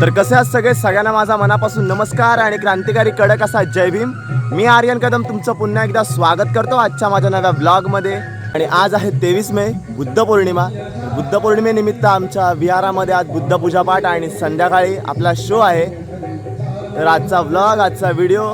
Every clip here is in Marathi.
तर कसे आहात सगळे? सगळ्यांना माझा मनापासून नमस्कार आणि क्रांतिकारी कडक असा जय भीम. मी आर्यन कदम तुमचं पुन्हा एकदा स्वागत करतो आजच्या माझ्या नव्या ब्लॉगमध्ये. आणि आज आहे तेवीस मे बुद्ध पौर्णिमा. बुद्ध पौर्णिमेनिमित्त आमच्या विहारामध्ये आज बुद्ध पूजापाठ आणि संध्याकाळी आपला शो आहे. तर आजचा व्लॉग आजचा व्हिडिओ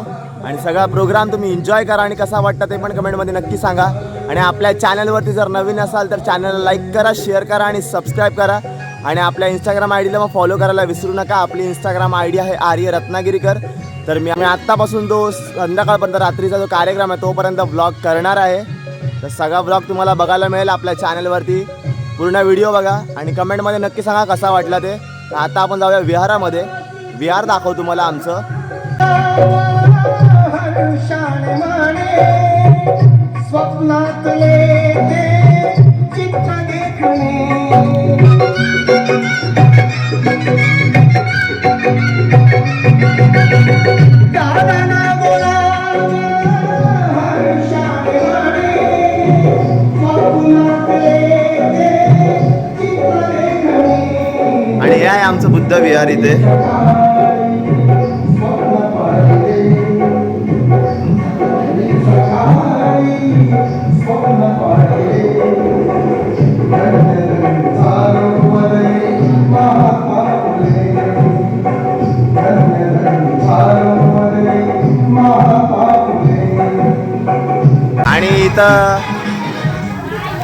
आणि सगळा प्रोग्राम तुम्ही एन्जॉय करा आणि कसा वाटतं ते पण कमेंटमध्ये नक्की सांगा. आणि आपल्या चॅनलवरती जर नवीन असाल तर चॅनलला लाईक करा शेअर करा आणि सबस्क्राईब करा. आणि आपल्या इंस्टाग्राम आय डीला मग फॉलो करायला विसरू नका. आपली इंस्टाग्राम आय डी आहे आर्य रत्नागिरीकर. तर मी आम्ही आत्तापासून जो संध्याकाळपर्यंत रात्रीचा जो कार्यक्रम आहे तोपर्यंत ब्लॉग करणार आहे. तर सगळा ब्लॉग तुम्हाला बघायला मिळेल आपल्या चॅनलवरती पूर्ण व्हिडिओ बघा आणि कमेंटमध्ये नक्की सांगा कसा वाटला ते. आता आपण जाऊया विहारामध्ये. विहार दाखव तुम्हाला आमचं. स्वप्नातले आमचं આ રીતે इथे आणि इथं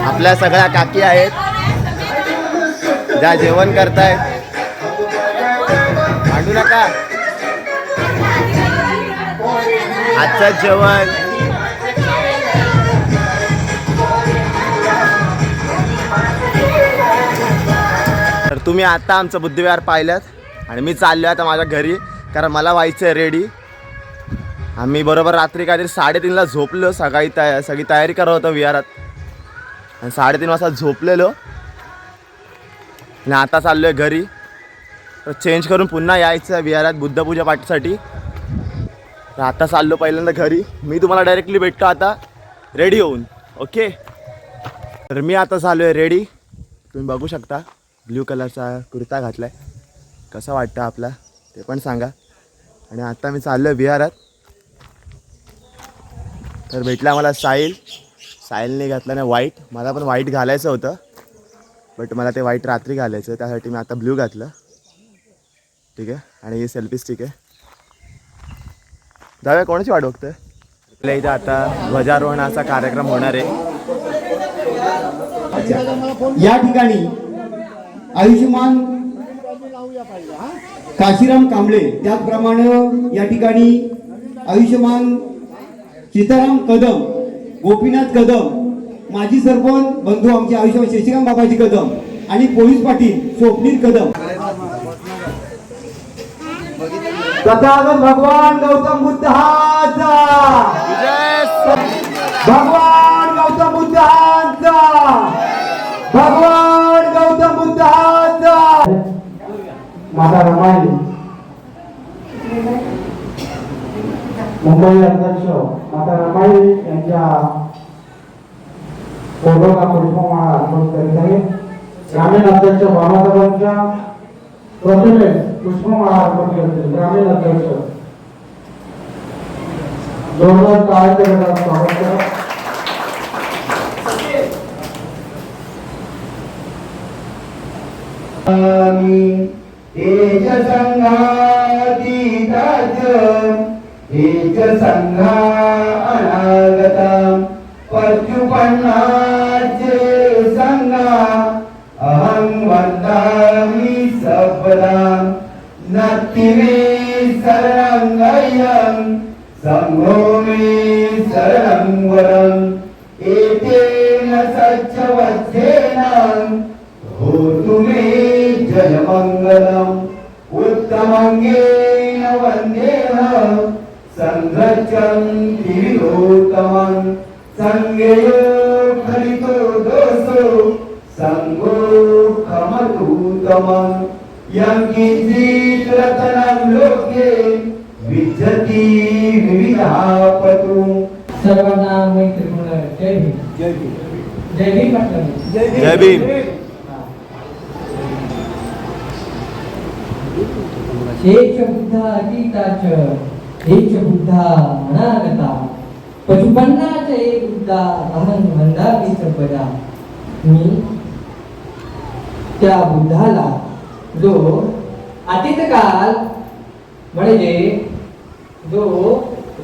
आपल्या सगळ्या काकी आहेत. ज्या जेवण करतायत. भांडू नका. आजचं जेवण. तर तुम्ही आता आमचं बुद्धिविहार पाहिलं आणि मी चाललो आहे आता माझ्या घरी कारण मला व्हायचं आहे रेडी आम्ही बरोबर रात्री काहीतरी साडेतीनला झोपलो सकाळी तया सगळी तयारी करत होतो विहारात. आणि साडेतीन वाजता झोपलेलो. आणि आता चाललो आहे घरी. चेंज करून पुन्हा यायचं विहारात बुद्धपूजा पाठसाठी. तर आता चाललो पहिल्यांदा घरी. मी तुम्हाला डायरेक्टली भेटतो आता. रेडी होऊन. ओके तर मी आता चालू आहे रेडी तुम्ही बघू शकता ब्ल्यू कलरचा कुर्ता घातला आहे कसा वाटतं आपला? ते पण सांगा. आणि आता मी चाललो आहे विहारात. तर भेटला मला साहिल साहिलने घातलं ना व्हाईट मला पण व्हाईट घालायचं होतं. बट मला ते व्हाईट रात्री घालायचं त्यासाठी मी आता ब्ल्यू घातलं. ठीक आहे? आणि ही सेल्फी स्टिक आहे. जाऊया कोणाची वाट बघतोय? आपल्या इथं आता ध्वजारोहणाचा कार्यक्रम होणार आहे. या ठिकाणी आयुष्यमान काशीराम कांबळे त्याचप्रमाणे या ठिकाणी आयुष्यमान सीताराम कदम गोपीनाथ कदम माजी सरपंच बंधू आमचे आयुष्यमान शशिकांत बाबाजी कदम आणि पोलीस पाटील स्वप्नील कदम. तथागत भगवान गौतम बुद्धाचा. भगवान गौतम बुद्धांचा. भगवान गौतम बुद्धांचा. माता रमाई मुंबई अध्यक्ष माता रमाई यांच्या फोटोला पुष्पमाळा अर्पण करीत आहे. ग्रामीण अध्यक्ष बाबासाहेबांच्या प्रतिमेस पुष्पमाळा अर्पण करतील ग्रामीण अध्यक्ष जोरदार टाळ्यांच्या स्वागत संघातीताच संघा अनागता नत्ति मे शरणं मे शरणं वरम् एतेन सच्चवच्छेन भूतु मे जयमङ्गलम्। उत्तमङ्गेन वन्देह सङ्गच्छन्ति विलोतमम् सङ्गयो फलितो दोषो सङ्गो खमतूतमम् यं लोके विद्यति विविधापतु। सर्वांना मैत्री म्हणून जय भीम. जय भीम. जय भीम म्हटलं मी. जय भीम. हा. शेष बुद्ध अतीताच हेच बुद्धा अनागता पशुपन्नाचे बुद्धा अहं वंदामी संपदा मी त्या बुद्धाला जो अतीत काल म्हणजे जो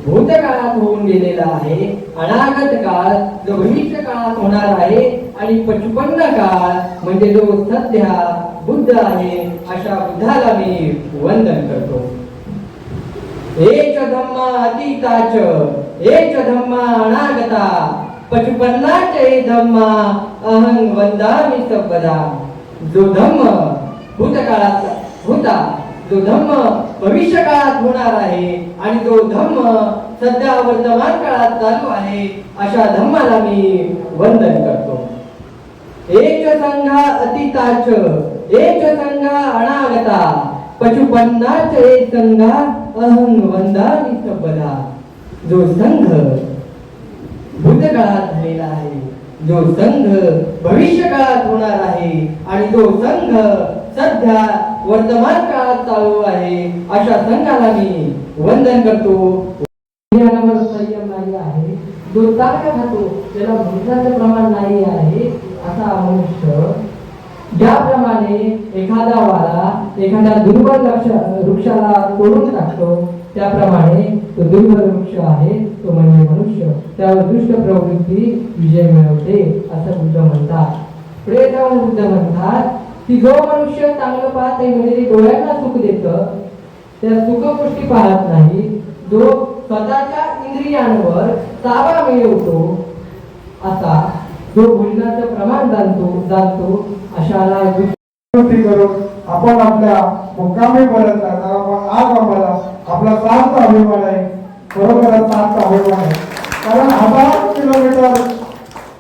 भूतकाळात होऊन गेलेला आहे अनागत काळ जो भविष्य काळात होणार आहे आणि पचपन्न काळ म्हणजे जो सध्या बुद्ध आहे अशा बुद्धाला मी वंदन करतो. एक धम्मा अतीताच एक धम्मा अनागता पचपन्नाचे धम्मा अहं वंदामी सबदा जो धम्म भूतकाळात होता. जो धम्म भविष्य काळात होणार आहे आणि जो धम्म सध्या वर्तमान काळात चालू आहे अशा धम्माला मी वंदन करतो. एक संघा अतीताच एक संघा अनागता पशुपन्नाच एक संघा अहंग वंदा सबदा जो संघ भूतकाळात झालेला आहे जो संघ भविष्य काळात होणार आहे आणि जो संघ सध्या वर्तमान काळात चालू आहे अशा संघाला मी वंदन करतो. ज्ञानावर संयम नाही आहे. जो चांगला खातो त्याला भूताचं प्रमाण नाही आहे असा मनुष्य ज्याप्रमाणे एखादा वारा एखाद्या दुर्बल लक्ष वृक्षाला तोडून टाकतो त्याप्रमाणे तो दुर्बल वृक्ष आहे तो म्हणजे मनुष्य. त्यावर दुष्ट प्रवृत्ती विजय मिळवते असं बुद्ध म्हणतात. पुढे बुद्ध म्हणतात की जो मनुष्य चांगलं पाहते म्हणजे डोळ्यांना सुख देत त्या सुख गोष्टी पाहत नाही जो स्वतःच्या इंद्रियांवर ताबा मिळवतो असा जो भोजनाचं प्रमाण जाणतो जाणतो अशाला करून आपण आपल्या मुक्कामी परत जाणार आज आम्हाला आपला सात अभिमान आहे खरोखरच सात अभिमान आहे. कारण हजार किलोमीटर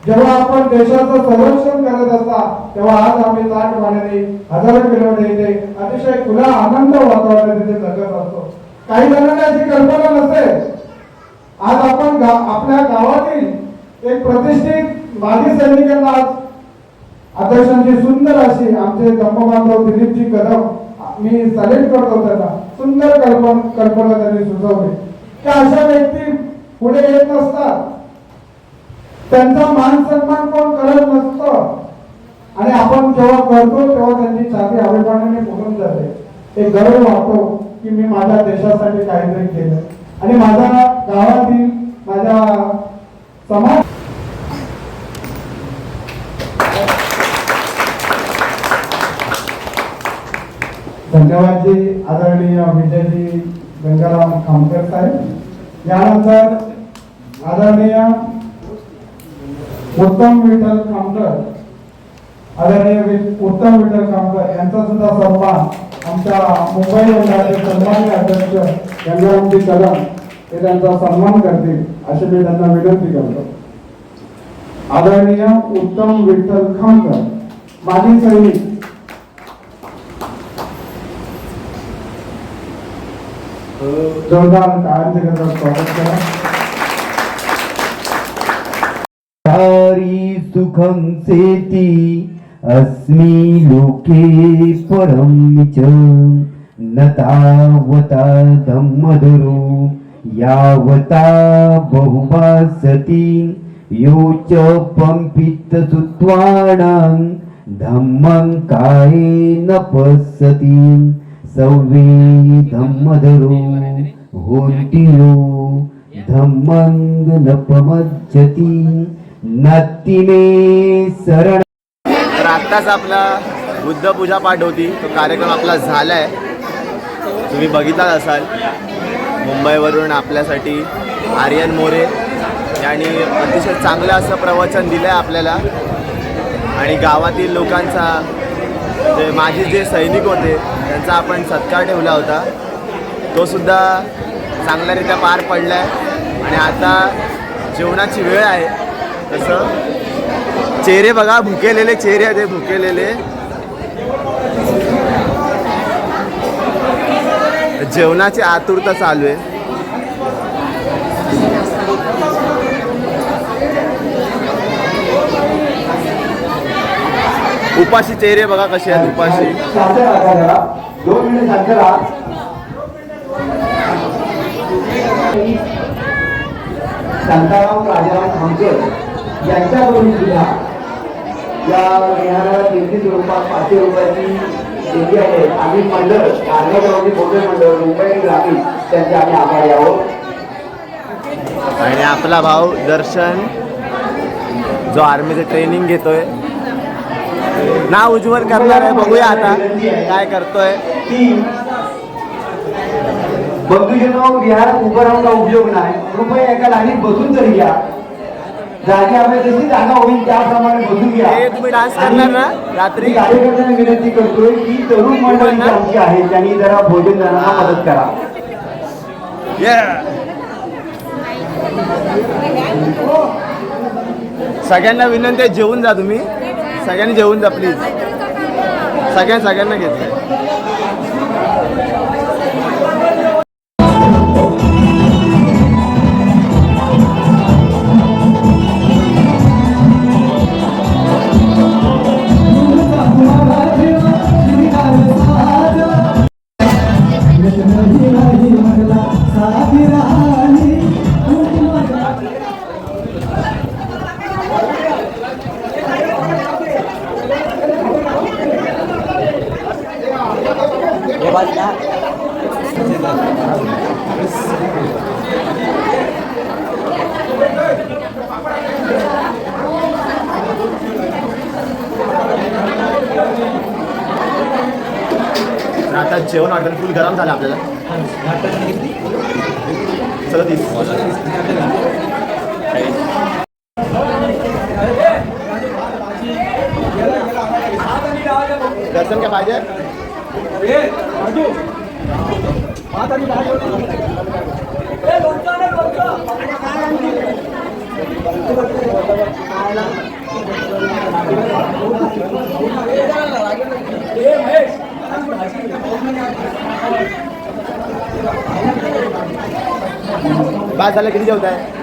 जेव्हा आपण देशाचं संरक्षण करत असता तेव्हा आज आम्ही ताट मानेने हजारो किलोमीटर इथे अतिशय खुला आनंद वातावरण तिथे जगत असतो. काही जणांना याची कल्पना नसते आज आपण गा आपल्या गावातील एक प्रतिष्ठित माजी सैनिकांना आज आदर्शांची सुंदर अशी आमचे धम्मबांधव दिलीपजी कदम मी सलेक्ट करतो त्यांना. सुंदर कल्पना कल्पना त्यांनी सुचवली. त्या अशा व्यक्ती पुढे येत नसतात. त्यांचा मान सन्मान कोण करत नसतं. आणि आपण जेव्हा करतो तेव्हा त्यांची छाती अभिमानाने फुलून जाते एक गर्व वाटतो की मी माझ्या देशासाठी काहीतरी केलं. आणि माझ्या गावातील माझ्या समाज धन्यवादजी आदरणीय विजयजी गंगाराम खामकर साहेब. यानंतर आदरणीय उत्तम विठ्ठल कामकर आदरणीय उत्तम विठ्ठल कामकर यांचा सुद्धा सन्मान आमच्या मुंबई मंडळाचे सन्मान्य अध्यक्ष गंगारामजी कलम हे त्यांचा सन्मान करतील अशी मी त्यांना विनंती करतो. आदरणीय उत्तम विठ्ठल खामकर माजी सैनिक. जोरदार टाळ्यांचे स्वागत करा. सुखं सेति अस्मि लोके परं च न तावता धम्मधरो यावता बहुवासति यो च पंपितसुत्वाणां धम्मं कायेन पश्यति। सव्वे धम्मधरो होन्तियो धम्मंग न नत्ती नतीने शरण तर आत्ताच आपला बुद्ध पूजा पाठ होती. तो कार्यक्रम आपला झालाय. तुम्ही बघितलाच असाल. मुंबईवरून आपल्यासाठी आर्यन मोरे यांनी अतिशय चांगलं असं प्रवचन दिलं आहे आपल्याला. आणि गावातील लोकांचा जे माझे जे सैनिक होते त्यांचा आपण सत्कार ठेवला होता. तो सुद्धा चांगल्यारीत्या पार पडला आहे आणि आता जेवणाची वेळ आहे. तसं चेहरे बघा भुकेलेले चेहरे आहेत भुकेलेले. जेवणाची आतुरता चालू आहे. उपाशी चेहरे बघा कसे आहेत उपाशी. शांताराम राजाराम यांच्याकडून सुद्धा या विहाराला तेहतीस रुपयात पाचशे रुपयाची आहे. आम्ही मंडळ मोठे मंडळ मुंबई ग्रामीण त्यांचे आम्ही आभारी आहोत. आणि आपला भाऊ दर्शन जो आर्मीचं ट्रेनिंग घेतोय. नाव उज्ज्वल करणार आहे बघूया आता काय करतोय. बंधूजनो विहारात उभं राहून उपयोग नाही? कृपया एका लाईनीत बसून तरी घ्या. हे तुम्ही डान्स करणार ना? रात्री? कार्यकर्त्यांना विनंती करतोय की तरुण मंडळी आमची आहे त्यांनी जरा भोजन देण्याला मदत करा. सगळ्यांना विनंती आहे जेवून जा तुम्ही. सगळ्यांनी जेवून जा प्लीज सगळ्या सगळ्यांना घेतलंय. आता जेवण ऑर्डर फुल गरम झालं आपल्याला. चला तीस. दर्शन काय पाहिजे? बाद झालं किती जेवत आहे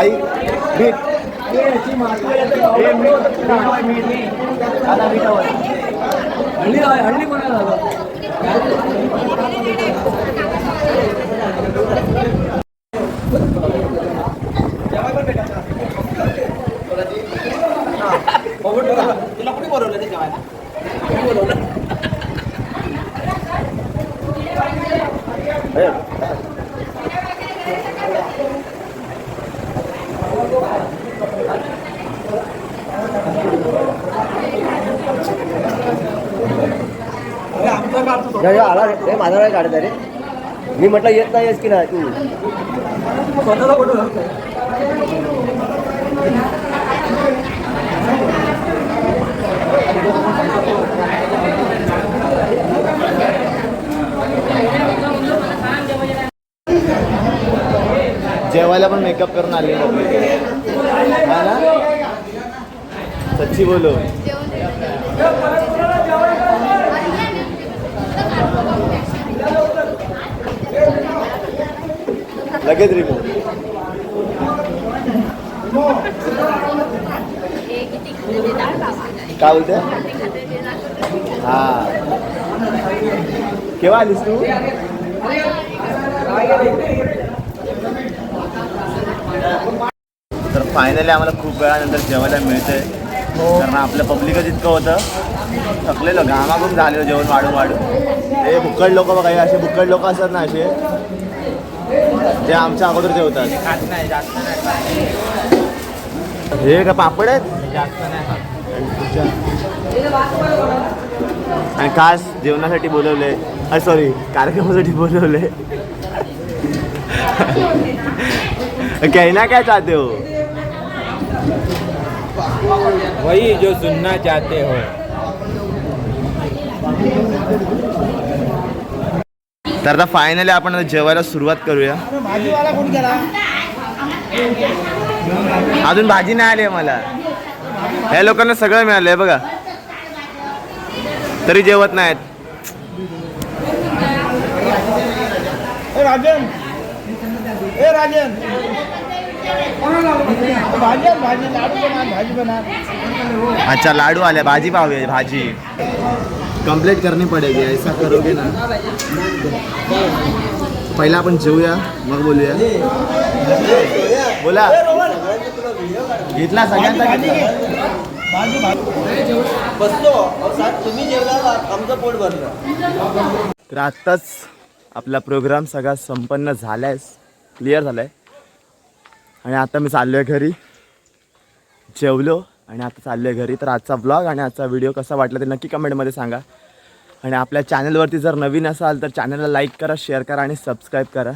आई मीठ हे मीठ. दादा मीठावर आला रे माझा वेळ काढत रे मी म्हटलं येत नाही की नाही तू जेवायला पण मेकअप करून आले हा ना? सच्ची बोलो। लगेच रिमूव्ह काय बोलते हा? केव्हा आलीस तू? फायनली आम्हाला खूप वेळानंतर जेवायला मिळतंय. कारण आपलं पब्लिकच इतकं होतं. थकलेलो घामाघूम झालेलो जेवण वाढून वाढून. हे भुक्कड लोक बघा हे असे भुक्कड लोक असतात ना असे. ते आमच्या अगोदर जेवतात हे का पापड आहेत? आणि खास जेवणासाठी बोलवले. अरे सॉरी कार्यक्रमासाठी बोलवले. कहना क्या चाहते हो? वही जो सुनना चाहते हो। तर आता फायनली आपण जेवायला सुरुवात करूया. अजून भाजी नाही आली आहे मला. ह्या लोकांना सगळं मिळालंय बघा. तरी जेवत नाहीत. राजन. ए राजन. अच्छा लाडू आले भाजी पाहूया भाजी. कंप्लीट करनी पडेगी ऐसा करोगे ना. पहिला आपण जेवूया मग बोलूया. बोला. घेतला सगळ्यांचा घेतला. तर आत्ताच आपला प्रोग्राम सगळा संपन्न झालाय क्लिअर झालाय? आणि आता मी चाललो आहे घरी. जेवलो आणि आता चाललोय घरी. तर आजचा ब्लॉग आणि आजचा व्हिडिओ कसा वाटला ते नक्की कमेंटमध्ये सांगा. आणि आपल्या चॅनलवरती जर नवीन असाल तर चॅनलला लाईक करा शेअर करा आणि सबस्क्राईब करा.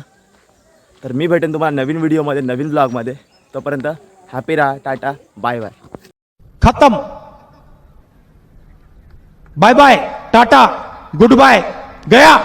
तर मी भेटेन तुम्हाला नवीन व्हिडिओमध्ये नवीन ब्लॉगमध्ये तोपर्यंत हॅपी राहा टाटा बाय बाय खतम. Bye bye tata. Good bye गया.